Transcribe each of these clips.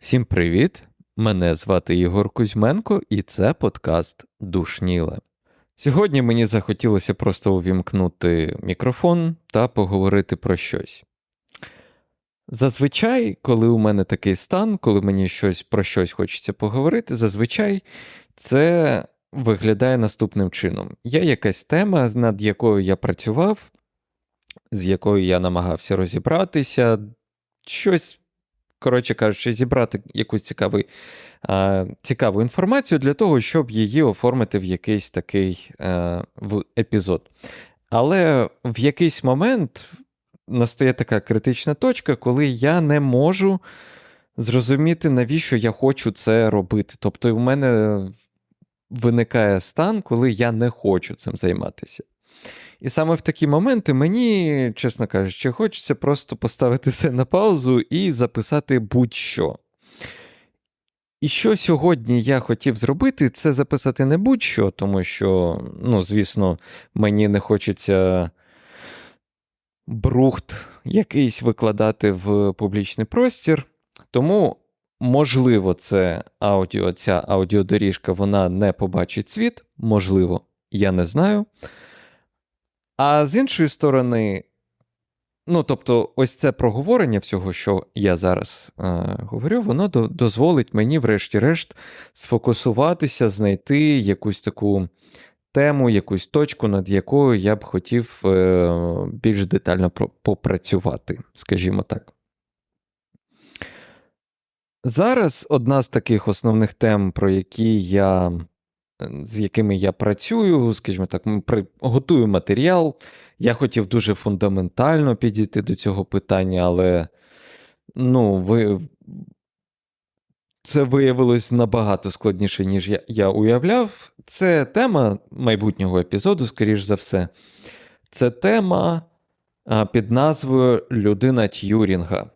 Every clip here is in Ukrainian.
Всім привіт! Мене звати Ігор Кузьменко, і це подкаст Душніле. Сьогодні мені захотілося просто увімкнути мікрофон та поговорити про щось. Зазвичай, коли у мене такий стан, коли мені щось про щось хочеться поговорити, зазвичай це виглядає наступним чином. Є якась тема, над якою я працював, з якою я намагався розібратися, щось, коротше кажучи, зібрати якусь цікавий, а, цікаву інформацію для того, щоб її оформити в якийсь такий а, в епізод. Але в якийсь момент настає така критична точка, коли я не можу зрозуміти, навіщо я хочу це робити. Тобто, у мене виникає стан, коли я не хочу цим займатися. І саме в такі моменти мені, чесно кажучи, хочеться просто поставити все на паузу і записати будь-що. І що сьогодні я хотів зробити, це записати не будь-що, тому що, ну, звісно, мені не хочеться брухт якийсь викладати в публічний простір. Тому, можливо, це аудіо, ця аудіодоріжка вона не побачить світ, можливо, я не знаю. А з іншої сторони, ну, тобто, ось це проговорення всього, що я зараз е, говорю, воно до, дозволить мені, врешті-решт, сфокусуватися, знайти якусь таку тему, якусь точку, над якою я б хотів е, більш детально попрацювати, скажімо так. Зараз одна з таких основних тем, про які я, з якими я працюю, скажімо так, готую матеріал. Я хотів дуже фундаментально підійти до цього питання, але ну, ви, це виявилось набагато складніше, ніж я, я уявляв. Це тема майбутнього епізоду, скоріш за все. Це тема під назвою Людина Т'юрінга.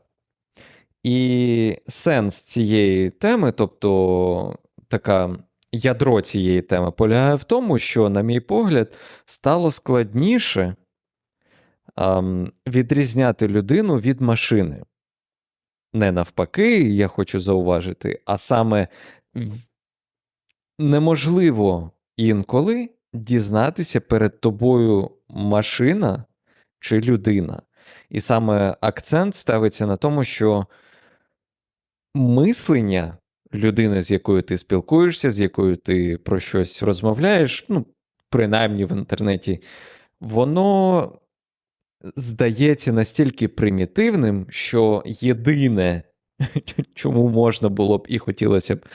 І сенс цієї теми, тобто така ядро цієї теми, полягає в тому, що, на мій погляд, стало складніше ем, відрізняти людину від машини. Не навпаки, я хочу зауважити, а саме неможливо інколи дізнатися перед тобою машина чи людина. І саме акцент ставиться на тому, що мислення людини, з якою ти спілкуєшся, з якою ти про щось розмовляєш, ну, принаймні в інтернеті, воно здається настільки примітивним, що єдине, чому можна було б і хотілося б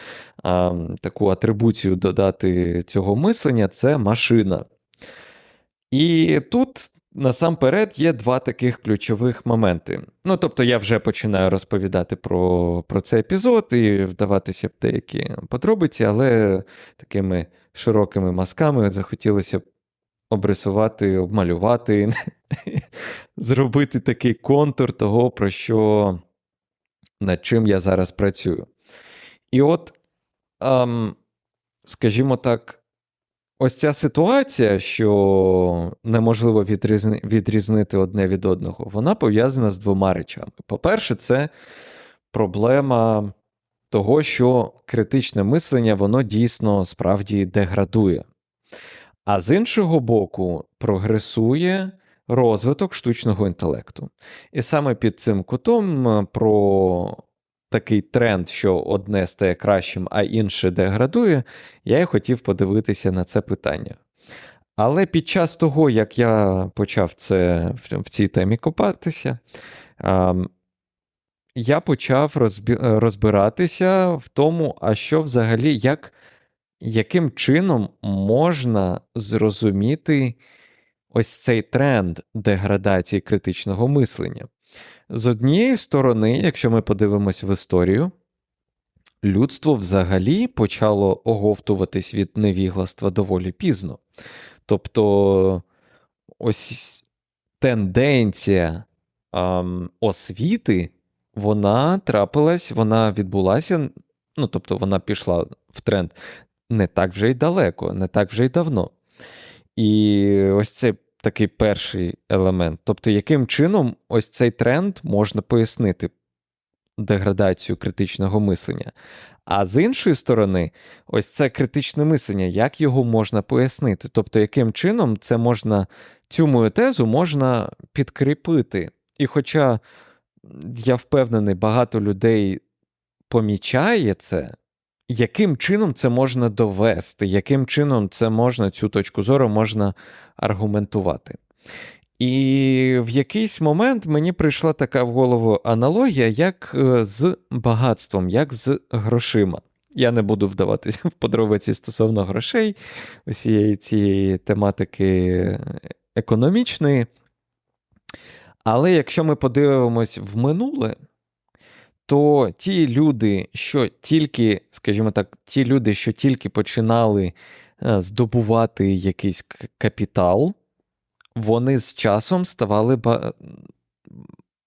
а, таку атрибуцію додати цього мислення, це машина. І тут Насамперед є два таких ключових моменти. Ну, тобто, я вже починаю розповідати про про цей епізод і вдаватися в деякі подробиці, але такими широкими мазками захотілося б обрисувати, обмалювати, зробити такий контур того, про що над чим я зараз працюю. І от, ем, скажімо так. Ось ця ситуація, що неможливо відрізни, відрізнити одне від одного, вона пов'язана з двома речами. По-перше, це проблема того, що критичне мислення воно дійсно справді деградує. А з іншого боку, прогресує розвиток штучного інтелекту. І саме під цим кутом про такий тренд, що одне стає кращим, а інше деградує, я і хотів подивитися на це питання. Але під час того, як я почав це в цій темі копатися, я почав розбиратися в тому, а що взагалі, як, яким чином можна зрозуміти ось цей тренд деградації критичного мислення. З однієї сторони, якщо ми подивимось в історію, людство взагалі почало оговтуватись від невігластва доволі пізно. Тобто ось тенденція ем, освіти, вона трапилась, вона відбулася, ну тобто вона пішла в тренд не так вже й далеко, не так вже й давно. І ось цей такий перший елемент. Тобто, яким чином ось цей тренд можна пояснити деградацію критичного мислення. А з іншої сторони, ось це критичне мислення, як його можна пояснити? Тобто, яким чином це можна, цю мою тезу можна підкріпити. І хоча я впевнений, багато людей помічає це, яким чином це можна довести, яким чином це можна, цю точку зору можна аргументувати. І в якийсь момент мені прийшла така в голову аналогія, як е, з багатством, як з грошима. Я не буду вдаватися в подробиці стосовно грошей, усієї цієї тематики економічної. Але якщо ми подивимось в минуле, то ті люди, що тільки, скажімо так, ті люди, що тільки починали е, здобувати якийсь капітал, вони з часом ставали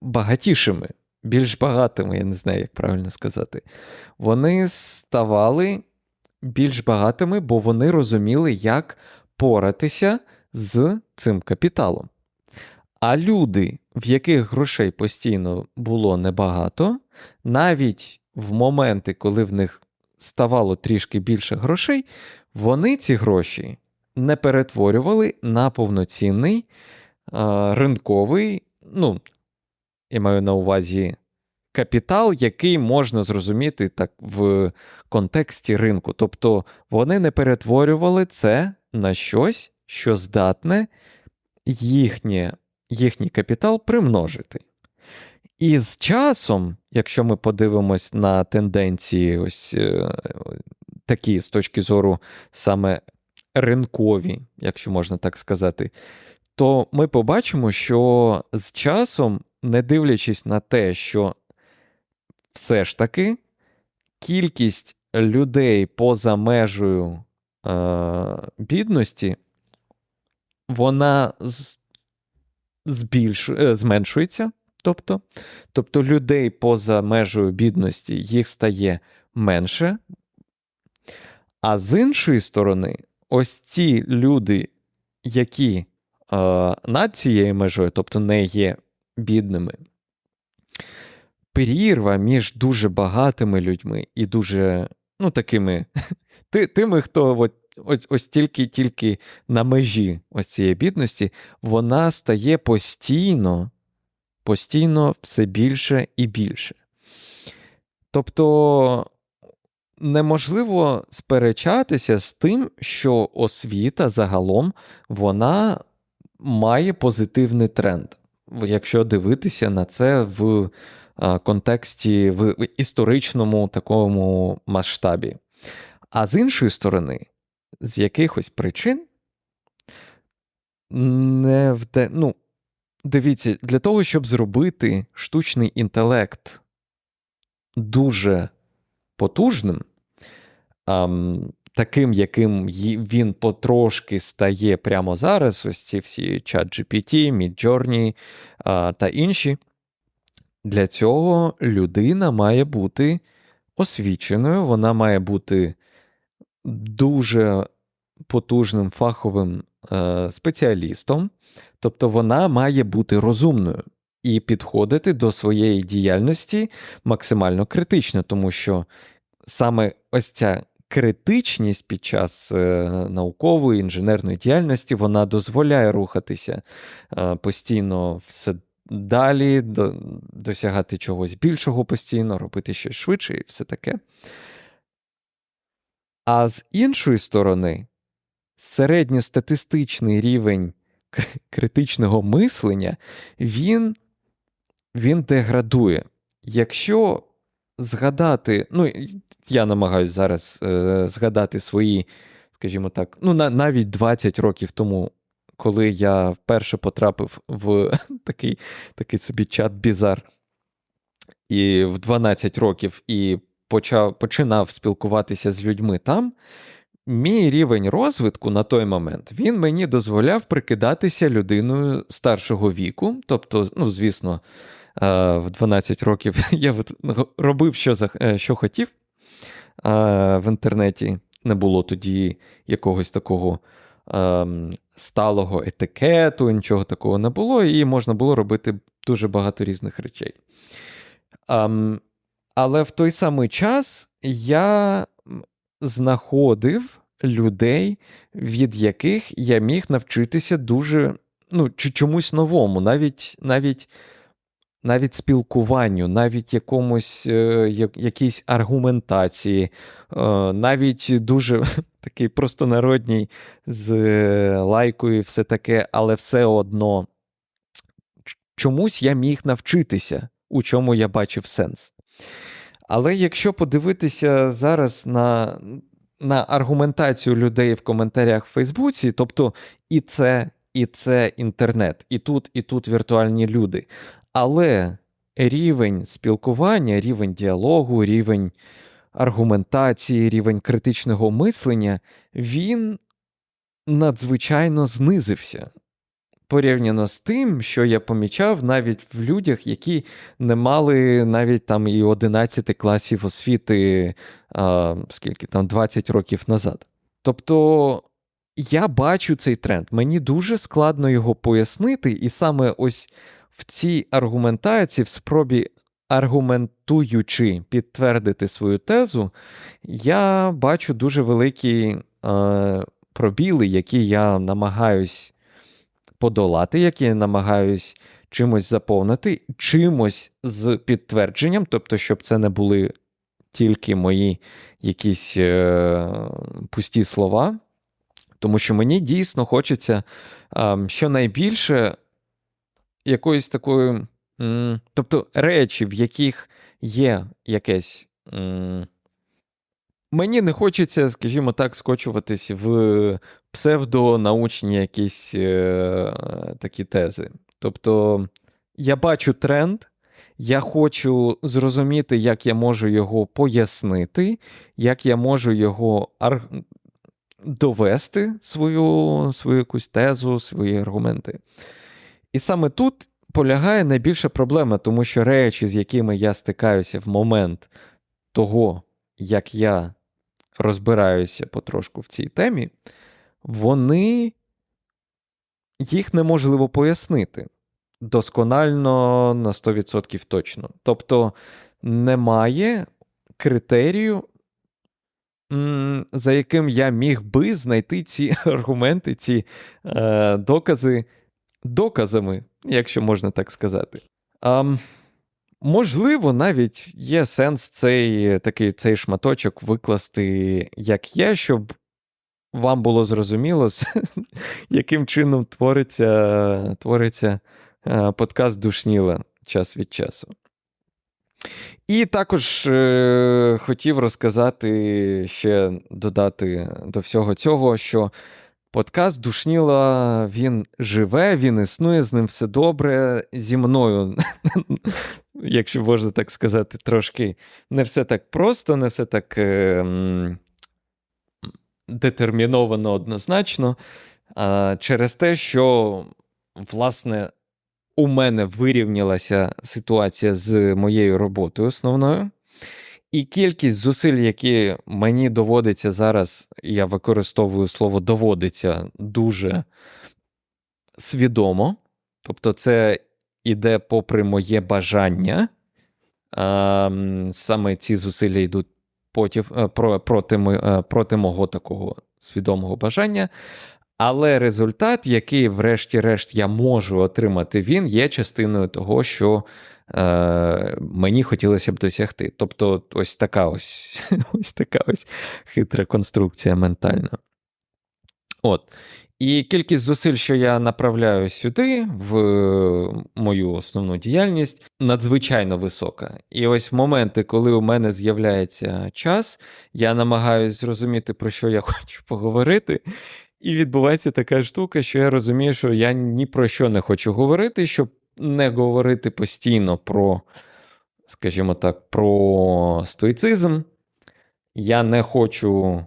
багатішими, більш багатими, я не знаю, як правильно сказати. Вони ставали більш багатими, бо вони розуміли, як поратися з цим капіталом. А люди, в яких грошей постійно було небагато, навіть в моменти, коли в них ставало трішки більше грошей, вони ці гроші не перетворювали на повноцінний а, ринковий, ну, я маю на увазі капітал, який можна зрозуміти так в контексті ринку. Тобто вони не перетворювали це на щось, що здатне їхнє, їхній капітал примножити. І з часом, якщо ми подивимось на тенденції, ось е, такі з точки зору саме ринкові, якщо можна так сказати, то ми побачимо, що з часом, не дивлячись на те, що все ж таки кількість людей поза межею е, бідності, вона з, збільш, е, зменшується. Тобто, тобто людей поза межею бідності їх стає менше. А з іншої сторони, ось ці люди, які е, над цією межою, тобто не є бідними, перірва між дуже багатими людьми і дуже, ну, такими тими, хто ось, ось тільки-тільки на межі ось цієї бідності, вона стає постійно, постійно все більше і більше. Тобто неможливо сперечатися з тим, що освіта загалом вона має позитивний тренд, якщо дивитися на це в контексті в історичному такому масштабі. А з іншої сторони, з якихось причин не вде... ну, дивіться, для того, щоб зробити штучний інтелект дуже потужним, таким, яким він потрошки стає прямо зараз, ось ці всі чат GPT, Midjourney та інші. Для цього людина має бути освіченою, вона має бути дуже потужним фаховим спеціалістом, тобто вона має бути розумною і підходити до своєї діяльності максимально критично, тому що саме ось ця критичність під час е, наукової інженерної діяльності вона дозволяє рухатися е, постійно все далі, до, досягати чогось більшого постійно, робити щось швидше і все таке. А з іншої сторони, середньостатистичний рівень критичного мислення, він він деградує. Якщо згадати, ну, я намагаюся зараз е, згадати свої, скажімо так, ну, на, навіть 20 років тому, коли я вперше потрапив в такий такий собі чат Бізар, і в 12 років і почав, починав спілкуватися з людьми там. Мій рівень розвитку на той момент він мені дозволяв прикидатися людиною старшого віку. Тобто, ну, звісно, в 12 років я робив, що е, що хотів. В інтернеті не було тоді якогось такого сталого етикету, нічого такого не було, і можна було робити дуже багато різних речей. Um, але в той самий час я знаходив людей, від яких я міг навчитися дуже ну, чомусь новому, навіть навіть, навіть спілкуванню, навіть якомусь е, якійсь аргументації, е, навіть дуже такий простонародній з е, лайкою, і все таке, але все одно чомусь я міг навчитися, у чому я бачив сенс. Але якщо подивитися зараз на на аргументацію людей в коментарях в Фейсбуці, тобто і це, і це інтернет, і тут, і тут віртуальні люди. Але рівень спілкування, рівень діалогу, рівень аргументації, рівень критичного мислення, він надзвичайно знизився порівняно з тим, що я помічав навіть в людях, які не мали навіть там і 11 класів освіти, а, скільки там 20 років назад. Тобто я бачу цей тренд, мені дуже складно його пояснити, і саме ось в цій аргументації, в спробі. Аргументуючи підтвердити свою тезу, я бачу дуже великі е, пробіли, які я намагаюсь подолати, які я намагаюсь чимось заповнити, чимось з підтвердженням, тобто, щоб це не були тільки мої якісь е, пусті слова. Тому що мені дійсно хочеться е, щонайбільше якоїсь такої, м, тобто речі, в яких є якесь. М, Мені не хочеться, скажімо так, скочуватись в псевдонаучні якісь е, такі тези. Тобто я бачу тренд, я хочу зрозуміти, як я можу його пояснити, як я можу його ар... довести, свою, свою якусь тезу, свої аргументи. І саме тут полягає найбільша проблема, тому що речі, з якими я стикаюся в момент того, як я розбираюся потрошку в цій темі, вони їх неможливо пояснити досконально на 100% точно. Тобто немає критерію, за яким я міг би знайти ці аргументи, ці е, докази доказами, якщо можна так сказати. А, Можливо, навіть є сенс цей такий цей шматочок викласти, як є, щоб вам було зрозуміло, яким чином твориться твориться е, подкаст Душніла час від часу. І також е, хотів розказати ще додати до всього цього, що подкаст Душніла він живе, він існує, з ним все добре. Зі мною, якщо можна так сказати, трошки не все так просто, не все так. Е, детерміновано однозначно, через те, що, власне, у мене вирівнялася ситуація з моєю роботою основною. І кількість зусиль, які мені доводиться зараз, я використовую слово доводиться дуже свідомо. Тобто, це іде попри моє бажання. Саме ці зусилля йдуть потів, е, проти, е, проти мого такого свідомого бажання. Але результат, який, врешті-решт, я можу отримати, він є частиною того, що е, мені хотілося б досягти. Тобто, ось така ось ось така ось хитра конструкція ментальна. От. І кількість зусиль, що я направляю сюди, в мою основну діяльність, надзвичайно висока. І ось в моменти, коли у мене з'являється час, я намагаюся зрозуміти, про що я хочу поговорити. І відбувається така штука, що я розумію, що я ні про що не хочу говорити, щоб не говорити постійно про, скажімо так, про стоїцизм. Я не хочу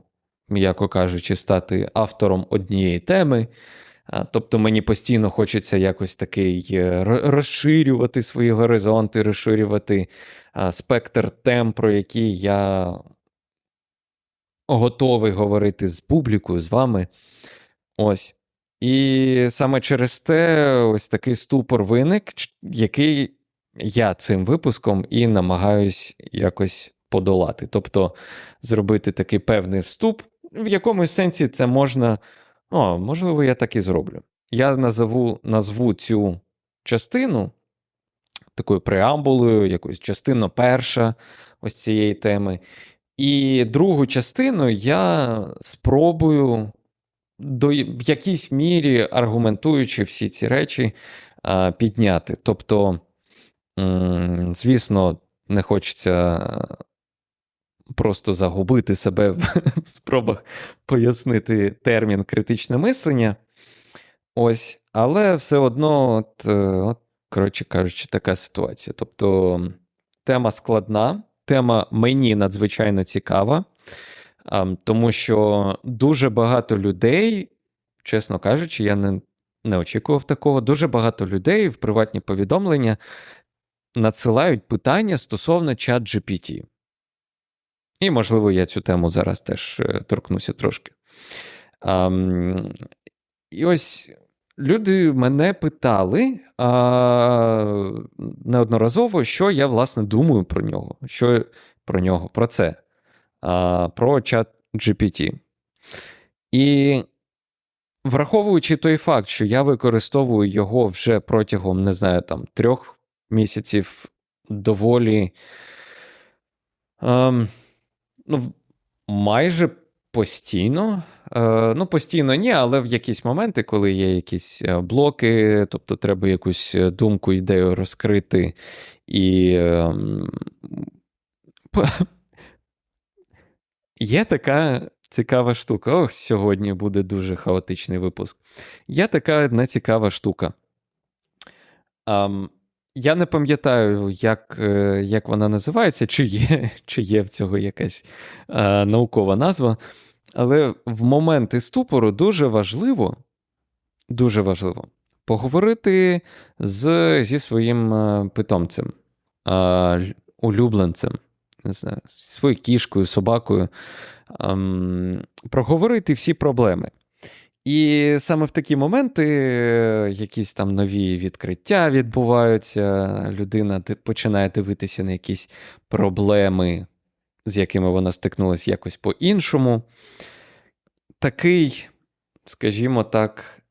м'яко кажучи, стати автором однієї теми. Тобто мені постійно хочеться якось такий е, розширювати свої горизонти, розширювати спектр тем, про які я готовий говорити з публікою, з вами. Ось. І саме через те ось такий ступор виник, який я цим випуском і намагаюсь якось подолати. Тобто зробити такий певний вступ, в якомусь сенсі це можна. О, можливо, я так і зроблю. Я назову, назву цю частину такою преамбулою, якоюсь частина перша ось цієї теми. І другу частину я спробую до, в якійсь мірі аргументуючи всі ці речі, підняти. Тобто, звісно, не хочеться просто загубити себе в, в спробах пояснити термін критичне мислення. Ось, але все одно, от, е, от, коротше кажучи, така ситуація. Тобто тема складна, тема мені надзвичайно цікава, тому що дуже багато людей, чесно кажучи, я не, не очікував такого. Дуже багато людей в приватні повідомлення надсилають питання стосовно чат GPT. І, можливо, я цю тему зараз теж е, торкнуся трошки. Um, і ось люди мене питали а, неодноразово, що я, власне, думаю про нього. Що про нього, про це, а, про чат GPT. І враховуючи той факт, що я використовую його вже протягом, не знаю, там, трьох місяців доволі. А, ну, майже постійно. Е, ну, постійно ні, але в якісь моменти, коли є якісь е, блоки, тобто треба якусь е, думку, ідею розкрити і. Ем, є така цікава штука. Ох, сьогодні буде дуже хаотичний випуск. Є така одна цікава штука. Um, я не пам'ятаю, як е, як вона називається, чи є чи є в цього якась е, наукова назва. Але в моменти ступору дуже важливо дуже важливо поговорити з, зі своїм е, питомцем, а, улюбленцем, не знаю, своєю кішкою, собакою, ем, проговорити всі проблеми. І саме в такі моменти е, якісь там нові відкриття відбуваються, людина починає дивитися на якісь проблеми, з якими вона стикнулася якось по-іншому. Такий, скажімо так,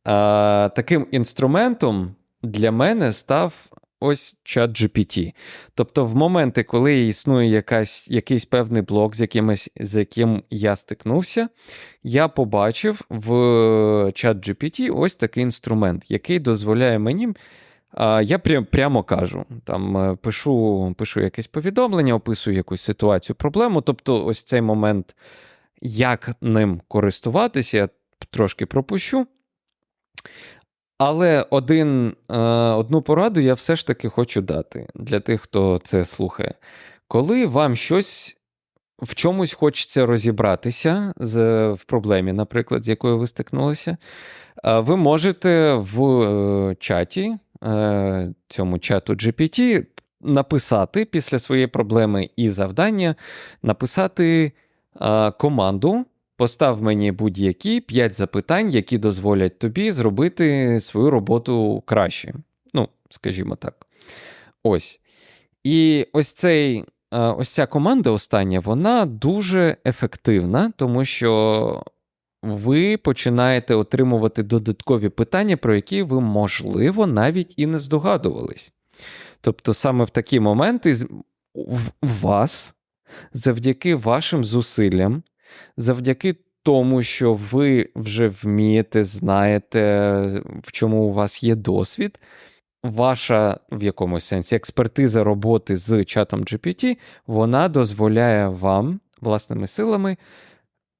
таким інструментом для мене став ось чат GPT. Тобто, в моменти, коли існує якась, якийсь певний блок, з якимось, з яким я стикнувся, я побачив в чат GPT ось такий інструмент, який дозволяє мені. Я прям, прямо кажу, там е, пишу пишу якесь повідомлення, описую якусь ситуацію, проблему. Тобто, ось цей момент, як ним користуватися, я трошки пропущу. Але один, е, одну пораду я все ж таки хочу дати для тих, хто це слухає. Коли вам щось в чомусь хочеться розібратися з, в проблемі, наприклад, з якою ви стикнулися, е, ви можете в е, чаті, цьому чату GPT, написати після своєї проблеми і завдання, написати команду. Постав мені будь-які 5 запитань, які дозволять тобі зробити свою роботу краще. Ну, скажімо так. Ось. І ось цей, ось ця команда остання, вона дуже ефективна, тому що ви починаєте отримувати додаткові питання, про які ви, можливо, навіть і не здогадувались. Тобто, саме в такі моменти в вас, завдяки вашим зусиллям завдяки тому, що ви вже вмієте, знаєте, в чому у вас є досвід. Ваша в якомусь сенсі експертиза роботи з чатом GPT, вона дозволяє вам власними силами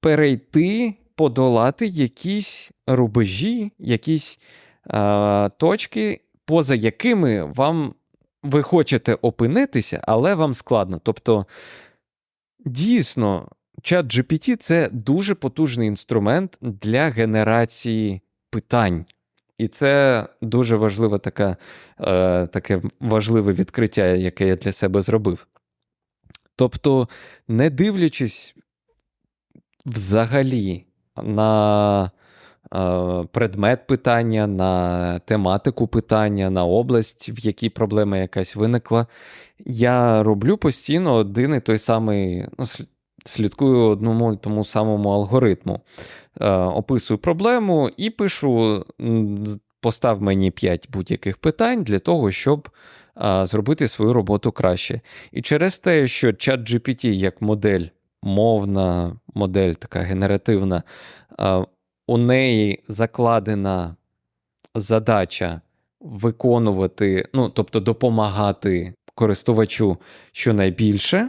перейти, подолати якісь рубежі, якісь а, точки, поза якими вам ви хочете опинитися, але вам складно. Тобто, дійсно, Чат GPT це дуже потужний інструмент для генерації питань. І це дуже важливе така, е, таке важливе відкриття, яке я для себе зробив. Тобто, не дивлячись взагалі на предмет питання, на тематику питання, на область, в якій проблема якась виникла. Я роблю постійно один і той самий, ну, слідкую одному тому самому алгоритму. Е, описую проблему і пишу: постав мені 5 будь-яких питань для того, щоб зробити свою роботу краще. І через те, що чат GPT як модель, мовна модель, така генеративна, у неї закладена задача виконувати, ну, тобто допомагати користувачу щонайбільше.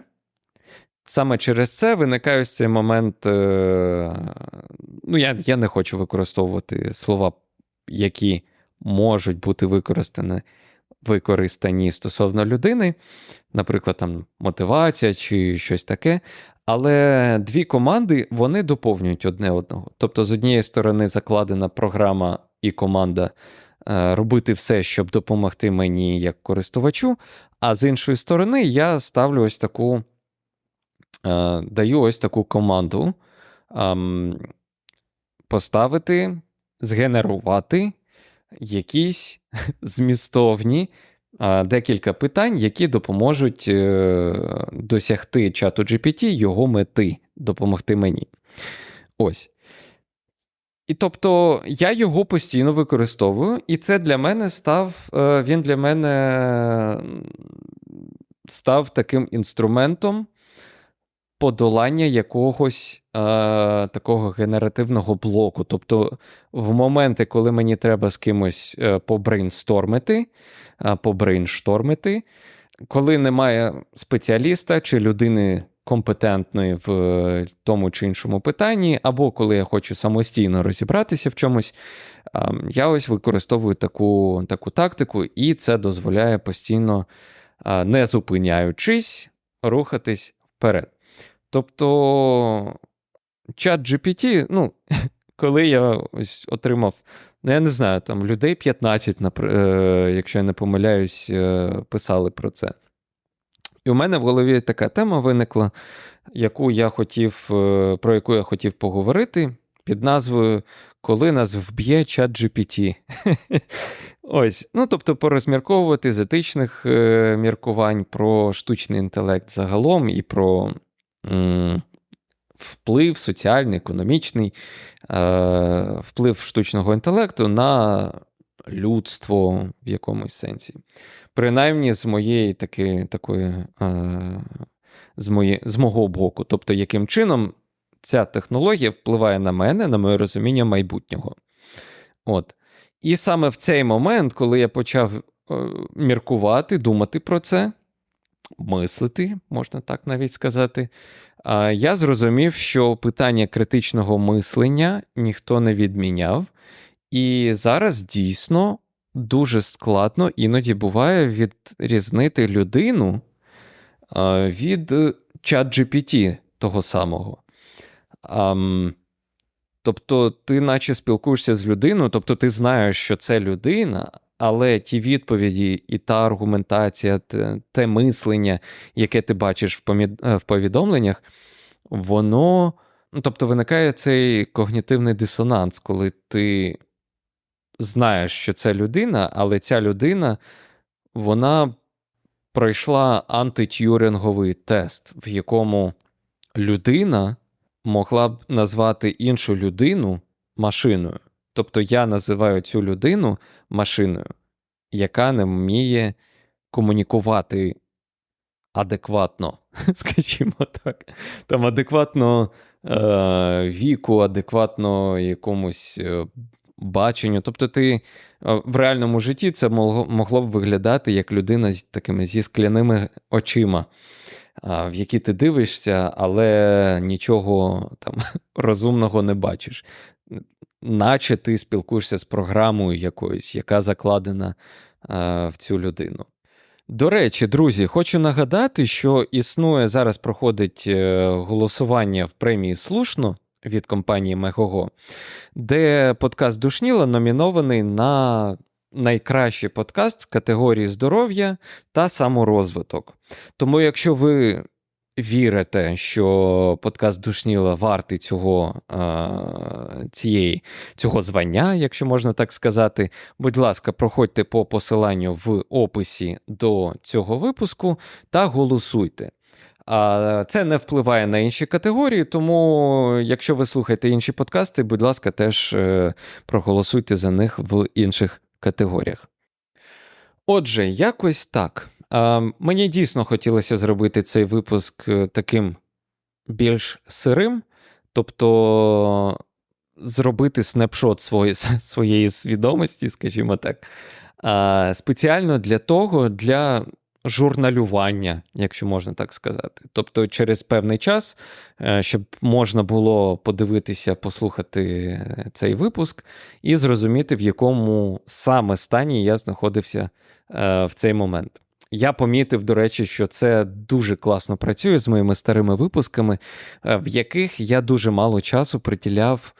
Саме через це виникає ось цей момент. Е, ну, я я не хочу використовувати слова, які можуть бути використані використані стосовно людини, наприклад, там мотивація чи щось таке. Але дві команди вони доповнюють одне одного. Тобто, з однієї сторони, закладена програма і команда е, робити все, щоб допомогти мені як користувачу, а з іншої сторони, я ставлю ось таку, даю ось таку команду поставити, згенерувати якісь змістовні декілька питань, які допоможуть е, досягти чату GPT його мети, допомогти мені. Ось. І тобто я його постійно використовую, і це для мене став, е, він для мене став таким інструментом подолання якогось е, такого генеративного блоку. Тобто, в моменти, коли мені треба з кимось е, побрейнстормити, е, побрейнштормити, коли немає спеціаліста чи людини компетентної в е, тому чи іншому питанні, або коли я хочу самостійно розібратися в чомусь, я ось використовую таку, таку тактику, і це дозволяє постійно, не зупиняючись, рухатись вперед. Тобто, чат GPT, ну, коли я ось отримав, ну, я не знаю, там людей 15, е, якщо я не помиляюсь, е, писали про це. І у мене в голові така тема виникла, яку я хотів, е, про яку я хотів поговорити під назвою Коли нас вб'є чат GPT. Ось, ну тобто, порозмірковувати з етичних міркувань про штучний інтелект загалом і про вплив соціальний, економічний, е, вплив штучного інтелекту на людство в якомусь сенсі. Принаймні, з моєї таки, такої, е, з, моє, з мого боку. Тобто, яким чином ця технологія впливає на мене, на моє розуміння майбутнього. От. І саме в цей момент, коли я почав е, міркувати, думати про це мислити, можна так навіть сказати. Я зрозумів, що питання критичного мислення ніхто не відміняв, і зараз дійсно дуже складно іноді буває відрізнити людину від чат GPT того самого. Тобто, ти наче спілкуєшся з людиною, тобто ти знаєш, що це людина, але ті відповіді і та аргументація, те, мислення, яке ти бачиш в. Е, повідомленнях, воно. Ну, Тобто виникає цей когнітивний дисонанс, коли ти знаєш, що це людина, але ця людина вона пройшла антитюринговий тест, в якому людина могла б назвати іншу людину машиною. Тобто я називаю цю людину машиною, яка не вміє комунікувати адекватно, скажімо так. Там адекватно е, віку, адекватно якомусь е, баченню. Тобто, ти е, в реальному житті це могло, б виглядати як людина з такими зі скляними очима. В які ти дивишся, але нічого там розумного не бачиш наче ти спілкуєшся з програмою якоюсь, яка закладена а, в цю людину. До речі, друзі, хочу нагадати, що існує зараз проходить е, голосування в премії Слушно від компанії Мегого, де подкаст Душніла номінований на найкращий подкаст в категорії здоров'я та саморозвиток. Тому, якщо ви вірите, що подкаст Душніла вартий цього, цієї, цього звання, якщо можна так сказати, будь ласка, проходьте по посиланню в описі до цього випуску та голосуйте. А це не впливає на інші категорії, тому якщо ви слухаєте інші подкасти, будь ласка, теж е, проголосуйте за них в інших категоріях. Отже, якось так. Мені дійсно хотілося зробити цей випуск е, таким більш сирим, тобто зробити снапшот свої, своєї свідомості, скажімо так, спеціально для того, для журналювання, якщо можна так сказати. Тобто, через певний час, е, щоб можна було подивитися, послухати цей випуск і зрозуміти, в якому саме стані я знаходився е, в цей момент. Я помітив, до речі, що це дуже класно працює з моїми старими випусками, е, в яких я дуже мало часу приділяв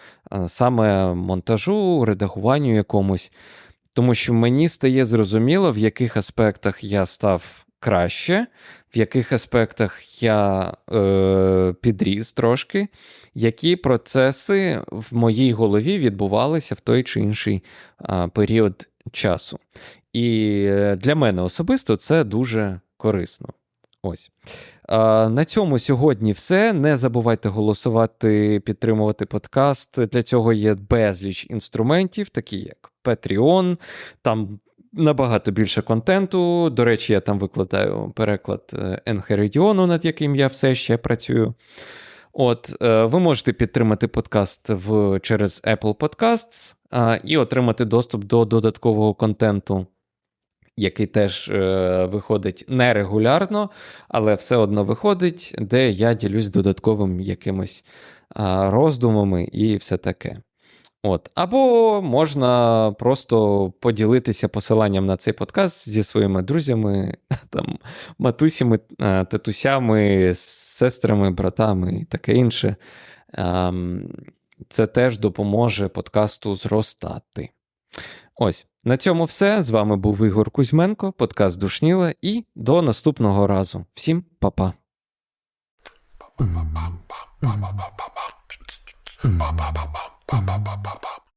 саме монтажу, редагуванню якомусь. Тому що мені стає зрозуміло, в яких аспектах я став краще, в яких аспектах я е, підріс трошки, які процеси в моїй голові відбувалися в той чи інший е, період часу. І е, для мене особисто це дуже корисно. Ось. На цьому сьогодні все. Не забувайте голосувати, підтримувати подкаст. Для цього є безліч інструментів, такі як Patreon, там набагато більше контенту. До речі, я там викладаю переклад Енхеридіону, над яким я все ще працюю. От, е, ви можете підтримати подкаст в, через Apple Podcasts а, і отримати доступ до додаткового контенту який теж е, виходить нерегулярно, але все одно виходить, де я ділюсь додатковим якимось е, роздумами і все таке. От. Або можна просто поділитися посиланням на цей подкаст зі своїми друзями, там, матусями, е, татусями, сестрами, братами і таке інше. Е, це теж допоможе подкасту зростати. Ось. На цьому все. З вами був Ігор Кузьменко, подкаст Душніла, і до наступного разу. Всім па-па.